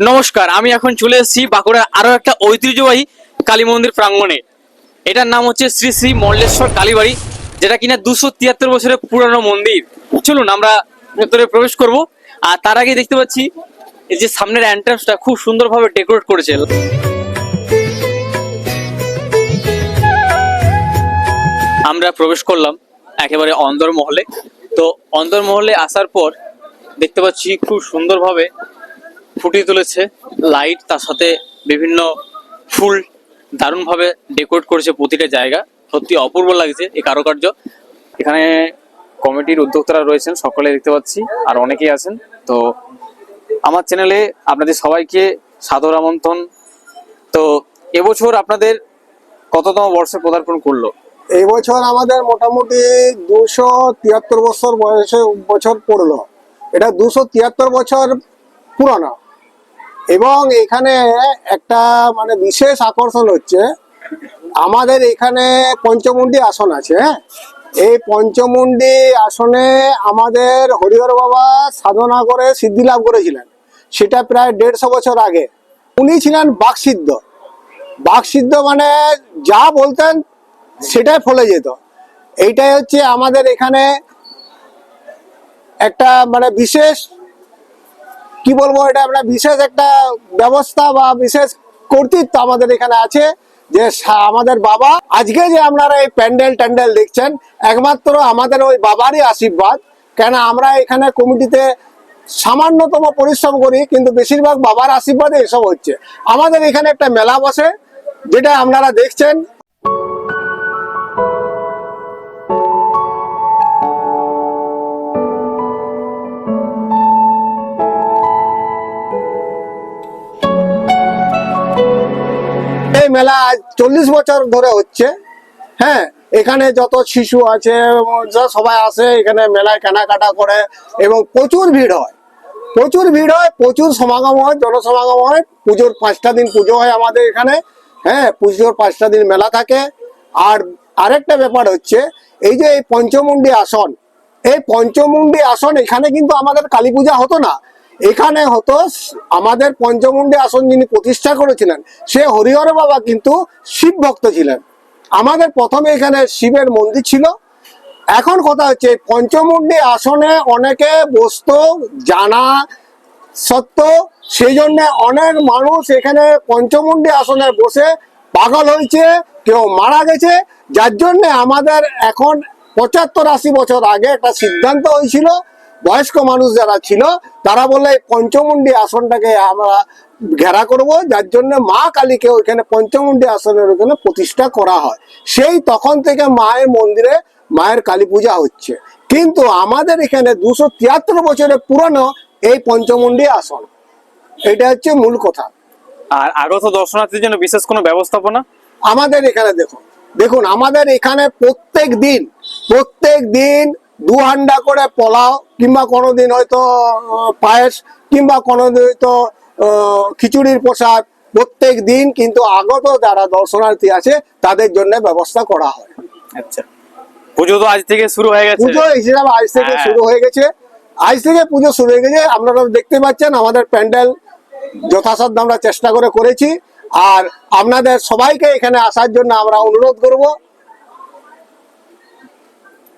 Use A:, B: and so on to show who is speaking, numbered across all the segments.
A: নমস্কার, আমি এখন চলে এসেছি বাঁকুড়ার আরও একটা ঐতিহ্যবাহী কালী মন্দির প্রাঙ্গণে। এটার নাম হচ্ছে শ্রী শ্রী মল্লেশ্বর কালীবাড়ি, যেটা কিনা দুশো তিয়াত্তর বছরের পুরানো মন্দির। চলুন, আমরা ভেতরে প্রবেশ করব। আর তার আগে দেখতে পাচ্ছি এই যে সামনের এন্ট্রান্সটা খুব সুন্দরভাবে ডেকোরেট করেছে। আমরা প্রবেশ করলাম একেবারে অন্দরমহলে। তো অন্দরমহলে আসার পর দেখতে পাচ্ছি খুব সুন্দরভাবে ফুটিয়ে তুলেছে লাইট তার সাথে বিভিন্ন ফুল দারুণভাবে ডেকোরেট করেছে প্রতিটা জায়গা। সত্যি অপূর্ব লাগছে এই কারুকার্য। এখানে কমিটির উদ্যোক্তারা রয়েছেন, সকলে দেখতে পাচ্ছি, আর অনেকেই আছেন। তো আমার চ্যানেলে আপনাদের সবাইকে সাদর আমন্ত্রণ। তো এবছর আপনাদের কততম বর্ষে পদার্পণ করল?
B: এই বছর আমাদের মোটামুটি দুশো তিয়াত্তর বছর বয়সে বছর পড়ল। এটা দুশো তিয়াত্তর বছর পুরানো। এবং এখানে একটা মানে বিশেষ আকর্ষণ হচ্ছে, আমাদের এখানে পঞ্চমুন্ডি আসন আছে হ্যাঁ? এই পঞ্চমুন্ডি আসনে আমাদের হরিহর বাবা সাধনা করে সিদ্ধি লাভ করেছিলেন। সেটা প্রায় দেড়শো বছর আগে। উনি ছিলেন বাকসিদ্ধ। বাকসিদ্ধ মানে যা বলতেন সেটাই ফলে যেত। এইটাই হচ্ছে আমাদের এখানে একটা মানে বিশেষ কি বলব, এটা আমরা বিশেষ একটা ব্যবস্থা বা বিশেষ কর্তৃত্ব আমাদের এখানে আছে যে আমাদের বাবা, আজকে যে আপনারা এই প্যান্ডেল ট্যান্ডেল দেখছেন, একমাত্র আমাদের ওই বাবারই আশীর্বাদ। কেন আমরা এখানে কমিটিতে সামান্যতম পরিশ্রম করি, কিন্তু বেশিরভাগ বাবার আশীর্বাদে এসব হচ্ছে। আমাদের এখানে একটা মেলা বসে, যেটা আপনারা দেখছেন মেলা চল্লিশ বছর ধরে হচ্ছে। হ্যাঁ এখানে যত শিশু আছে সবাই আসে, এখানে মেলায় কেনাকাটা করে এবং প্রচুর ভিড় হয়। প্রচুর ভিড় হয়, প্রচুর সমাগম হয়, জনসমাগম হয়, পুজোর পাঁচটা দিন পুজো হয় আমাদের এখানে। হ্যাঁ পুজোর পাঁচটা দিন মেলা থাকে। আর আরেকটা ব্যাপার হচ্ছে, এই যে এই পঞ্চমুন্ডি আসন, এই পঞ্চমুন্ডি আসন এখানে কিন্তু আমাদের কালী পূজা হতো না। এখানে হতো আমাদের পঞ্চমুন্ডি আসন যিনি প্রতিষ্ঠা করেছিলেন, সে হরিহর বাবা কিন্তু শিব ভক্ত ছিলেন। আমাদের প্রথমে এখানে শিবের মন্দির ছিল। এখন কথা হচ্ছে এই পঞ্চমুন্ডি আসনে অনেকে বসতো, জানা, সত্য সেই জন্য অনেক মানুষ এখানে পঞ্চমুন্ডি আসনে বসে পাগল হয়েছে, কেউ মারা গেছে। যার জন্য আমাদের এখন পঁচাত্তর আশি বছর আগে একটা সিদ্ধান্ত হয়েছিল বয়স্ক মানুষ যারা ছিল তারা বললে এই পঞ্চমুন্ডি আসনটাকে আমরা ঘেরা করব যার জন্য মা কালীকে ওইখানে পঞ্চমুন্ডি আসনের ওখানে প্রতিষ্ঠা করা হয়। সেই তখন থেকে মায়ের মন্দিরে মায়ের কালী পূজা হচ্ছে। কিন্তু আমাদের এখানে দুশো তিয়াত্তর বছরের পুরনো এই পঞ্চমুন্ডি আসন। এটা হচ্ছে মূল কথা।
A: আর আগত দর্শনার্থীর জন্য বিশেষ কোনো ব্যবস্থাপনা?
B: আমাদের এখানে দেখুন দেখুন আমাদের এখানে প্রত্যেক দিন প্রত্যেক দিন দু হান্ডা করে পোলাও কিংবা কোনোদিন হয়তো পায়েস কিংবা কোনোদিন হয়তো খিচুড়ির প্রসাদ প্রত্যেক দিন কিন্তু আগত যারা দর্শনার্থী আছে তাদের জন্য ব্যবস্থা করা হয়।
A: আচ্ছা। পুজো তো আজ থেকে শুরু হয়ে গেছে।
B: পুজো হিসেবে আজ থেকে
A: হ্যাঁ।
B: শুরু হয়ে গেছে। আজ থেকে পুজো শুরু হয়ে গেছে। আপনারা দেখতে পাচ্ছেন আমাদের প্যান্ডেল যথাসাধ্য আমরা চেষ্টা করে করেছি। আর আপনাদের সবাইকে এখানে আসার জন্য আমরা অনুরোধ করব।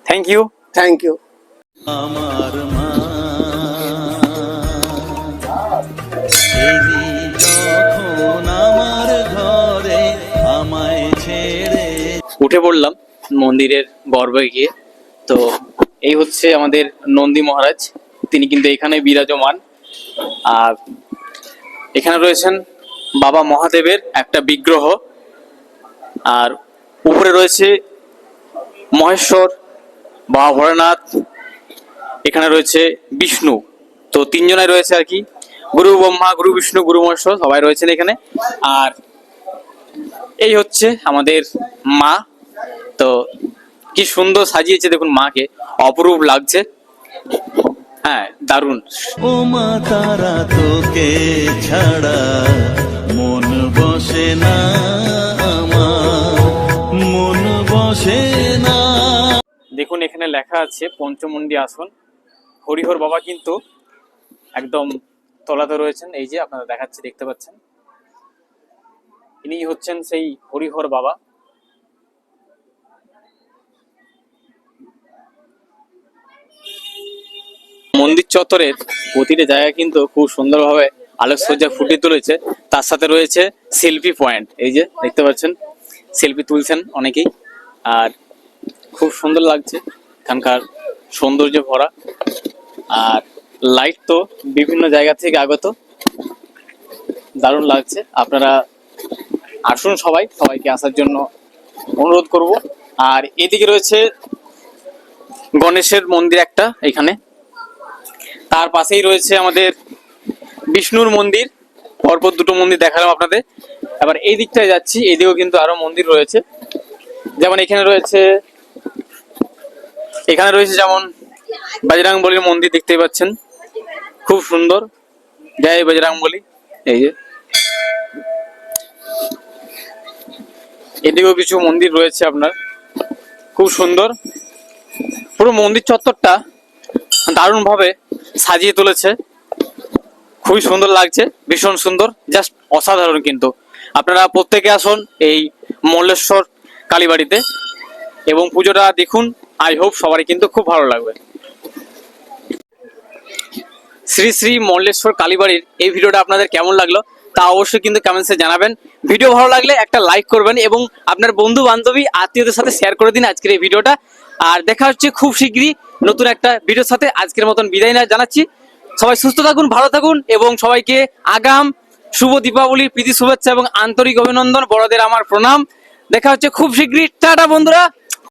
A: থ্যাংক ইউ
B: থ্যাংক ইউ
C: আমার মা আমার ঘরে আমায় ছেড়ে
A: উঠে পড়লাম মন্দিরের গর্বে গিয়ে। তো এই হচ্ছে আমাদের নন্দী মহারাজ। তিনি কিন্তু এখানে বিরাজমান। আর এখানে রয়েছেন বাবা মহাদেবের একটা বিগ্রহ। আর উপরে রয়েছে মহেশ্বর বাবা ভোলানাথ এখানে রয়েছে বিষ্ণু। তো তিনজনাই রয়েছে আর কি। গুরু ব্রহ্মা, গুরু বিষ্ণু, গুরু মহেশ্বর সবাই রয়েছেন এখানে। আর এই হচ্ছে আমাদের মা। তো কি সুন্দর সাজিয়েছে দেখুন মাকে। অপরূপ লাগছে। হ্যাঁ দারুণ।
C: ও মা, তারা তোকে ছাড়া মন বসে না।
A: দেখুন, এখানে লেখা আছে, পঞ্চমুন্ডি আসন। হরিহর বাবা কিন্তু একদম তলাতে রয়েছেন। এই যে আপনারা দেখাচ্ছি, দেখতে পাচ্ছেন। ইনি হচ্ছেন সেই হরিহর বাবা। মন্দির চত্বরের প্রতিটা জায়গা কিন্তু খুব সুন্দরভাবে আলোকসজ্জা ফুটিয়ে তুলেছে। তার সাথে রয়েছে সেলফি পয়েন্ট। এই যে, দেখতে পাচ্ছেন, সেলফি তুলছেন অনেকেই। আর খুব সুন্দর লাগছে। এখানকার সৌন্দর্য ভরা। আর লাইট তো বিভিন্ন জায়গা থেকে আগত। দারুণ লাগছে। আপনারা আসুন সবাই, সবাইকে আসার জন্য অনুরোধ করব। আর এদিকে রয়েছে গণেশের মন্দির একটা এখানে। তার পাশেই রয়েছে আমাদের বিষ্ণুর মন্দির। পরপর দুটো মন্দির দেখালাম আপনাদের। এবার এই দিকটায় যাচ্ছি, এদিকেও কিন্তু আরও মন্দির রয়েছে। যেমন এখানে রয়েছে এখানে রয়েছে যেমন বাজরাং বলির মন্দির দেখতেই পাচ্ছেন। খুব সুন্দর। জয় বজরাং বলি। এই যে। এদিকেও কিছু মন্দির রয়েছে আপনার। খুব সুন্দর। পুরো মন্দির চত্বরটা দারুণ ভাবে সাজিয়ে তুলেছে। খুবই সুন্দর লাগছে। ভীষণ সুন্দর। জাস্ট অসাধারণ কিন্তু। আপনারা প্রত্যেকে আসুন এই মল্লেশ্বর কালীবাড়িতে এবং পুজোটা দেখুন। আই হোপ সবারই কিন্তু খুব ভালো লাগবে। শ্রী শ্রী মল্লেশ্বর কালীবাড়ির এই ভিডিওটা আপনাদের কেমন লাগল তা অবশ্যই কিন্তু কমেন্টসে জানাবেন। ভিডিও ভালো লাগলে একটা লাইক করবেন এবং আপনার বন্ধু বান্ধবী আত্মীয়দের সাথে শেয়ার করে দিন আজকের এই ভিডিওটা। আর দেখা হচ্ছে খুব শীঘ্রই নতুন একটা ভিডিওর সাথে। আজকের মতন বিদায় না জানাচ্ছি। সবাই সুস্থ থাকুন, ভালো থাকুন এবং সবাইকে আগাম শুভ দীপাবলির প্রীতি, শুভেচ্ছা এবং আন্তরিক অভিনন্দন। বড়দের আমার প্রণাম। দেখা হচ্ছে খুব শীঘ্রই। টাটা বন্ধুরা।